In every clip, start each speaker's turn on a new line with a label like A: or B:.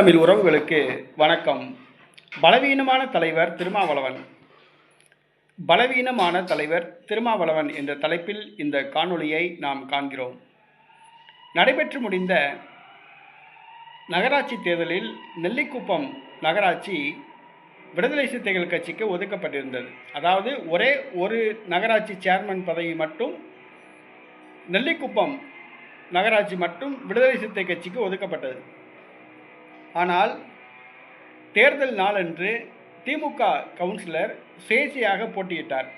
A: தமிழ் உறவுகளுக்கு வணக்கம். பலவீனமான தலைவர் திருமாவளவன். பலவீனமான தலைவர் திருமாவளவன் என்ற தலைப்பில் இந்த காணொளியை நாம் காண்கிறோம். நடைபெற்று முடிந்த நகராட்சி தேர்தலில் நெல்லிக்குப்பம் நகராட்சி விடுதலை சிறுத்தைகள் கட்சிக்கு ஒதுக்கப்பட்டிருந்தது. அதாவது ஒரே ஒரு நகராட்சி சேர்மன் பதவி மட்டும் நெல்லிக்குப்பம் நகராட்சி மட்டும் விடுதலை சிறுத்தை கட்சிக்கு ஒதுக்கப்பட்டது. ஆனால் தேர்தல் நாளன்று திமுக கவுன்சிலர் சுயேட்சையாக போட்டியிட்டார்.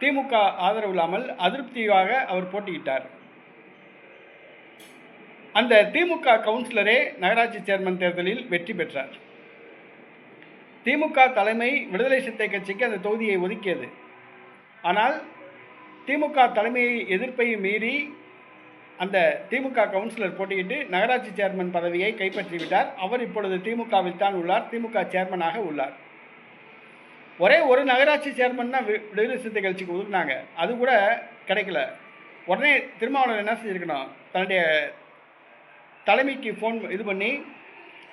A: திமுக ஆதரவு இல்லாமல் அதிருப்தியாக அவர் போட்டியிட்டார். அந்த திமுக கவுன்சிலரே நகராட்சி சேர்மன் தேர்தலில் வெற்றி பெற்றார். திமுக தலைமை விடுதலை சிறுத்தை கட்சிக்கு அந்த தொகுதியை ஒதுக்கியது. ஆனால் திமுக தலைமையை எதிர்ப்பை மீறி அந்த திமுக கவுன்சிலர் போட்டியிட்டு நகராட்சி சேர்மன் பதவியை கைப்பற்றிவிட்டார். அவர் இப்பொழுது திமுகவில் தான் உள்ளார். திமுக சேர்மனாக உள்ளார். ஒரே ஒரு நகராட்சி சேர்மன் தான் விடுதலை சிறுத்தை கட்சிக்கு ஒதுக்குனாங்க அது கூட கிடைக்கல. உடனே திருமாவளவன் என்ன செஞ்சிருக்கணும்? தன்னுடைய தலைமைக்கு ஃபோன் இது பண்ணி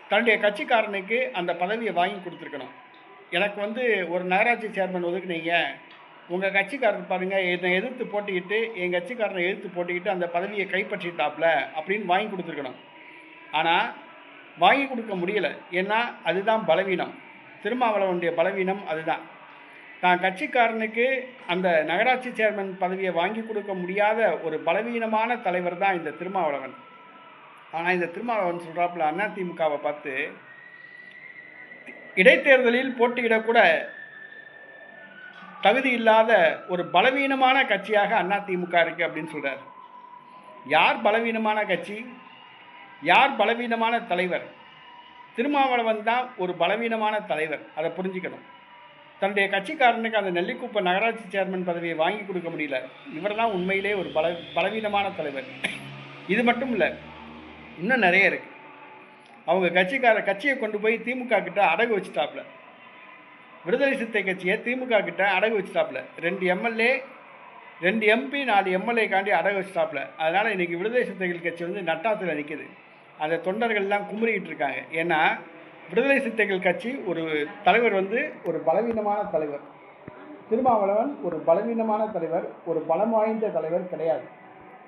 A: தன்னுடைய கட்சிக்காரனுக்கு அந்த பதவியை வாங்கி கொடுத்துருக்கணும். எனக்கு வந்து ஒரு நகராட்சி சேர்மன் ஒதுக்குனீங்க. உங்கள் கட்சிக்காரர் பாருங்கள் என்னை எதிர்த்து போட்டிக்கிட்டு என் கட்சிக்காரனை எதிர்த்து போட்டிக்கிட்டு அந்த பதவியை கைப்பற்றிட்டாப்ல அப்படின்னு வாங்கி கொடுத்துருக்கணும். ஆனால் வாங்கி கொடுக்க முடியலை. ஏன்னா அதுதான் பலவீனம். திருமாவளவனுடைய பலவீனம் அதுதான். தான் கட்சிக்காரனுக்கு அந்த நகராட்சி சேர்மன் பதவியை வாங்கி கொடுக்க முடியாத ஒரு பலவீனமான தலைவர் தான் இந்த திருமாவளவன். ஆனால் இந்த திருமாவளவன் சொல்கிறாப்புல அதிமுகவை பார்த்து இடைத்தேர்தலில் போட்டியிடக்கூட தகுதி இல்லாத ஒரு பலவீனமான கட்சியாக அதிமுக இருக்கு அப்படின்னு சொல்கிறார் யார் பலவீனமான கட்சி? யார் பலவீனமான தலைவர்? திருமாவளவன் தான் ஒரு பலவீனமான தலைவர். அதை புரிஞ்சுக்கணும். தன்னுடைய கட்சிக்காரனுக்கு அந்த நெல்லிக்குப்ப நகராட்சி சேர்மன் பதவியை வாங்கி கொடுக்க முடியல. இவர் தான் உண்மையிலே ஒரு பல பலவீனமான தலைவர். இது மட்டும் இல்லை இன்னும் நிறைய இருக்குது அவங்க கட்சிக்கார கட்சியை கொண்டு போய் திமுக கிட்ட அடகு வச்சுட்டாப்புல. விடுதலை சிறுத்தை கட்சியை திமுக கிட்ட அடகு வச்சுட்டாப்புல. ரெண்டு எம்எல்ஏ ரெண்டு எம்பி நாலு எம்எல்ஏ காண்டி அடகு வச்சுட்டாப்புல. அதனால் இன்றைக்கி விடுதலை சிறுத்தைகள் கட்சி வந்து நட்டாத்தில் நிற்குது அந்த தொண்டர்கள்லாம் குமுறிக்கிட்டு இருக்காங்க. ஏன்னா விடுதலை சிறுத்தைகள் கட்சி ஒரு தலைவர் வந்து ஒரு பலவீனமான தலைவர். திருமாவளவன் ஒரு பலவீனமான தலைவர் ஒரு பலம் வாய்ந்த தலைவர் கிடையாது.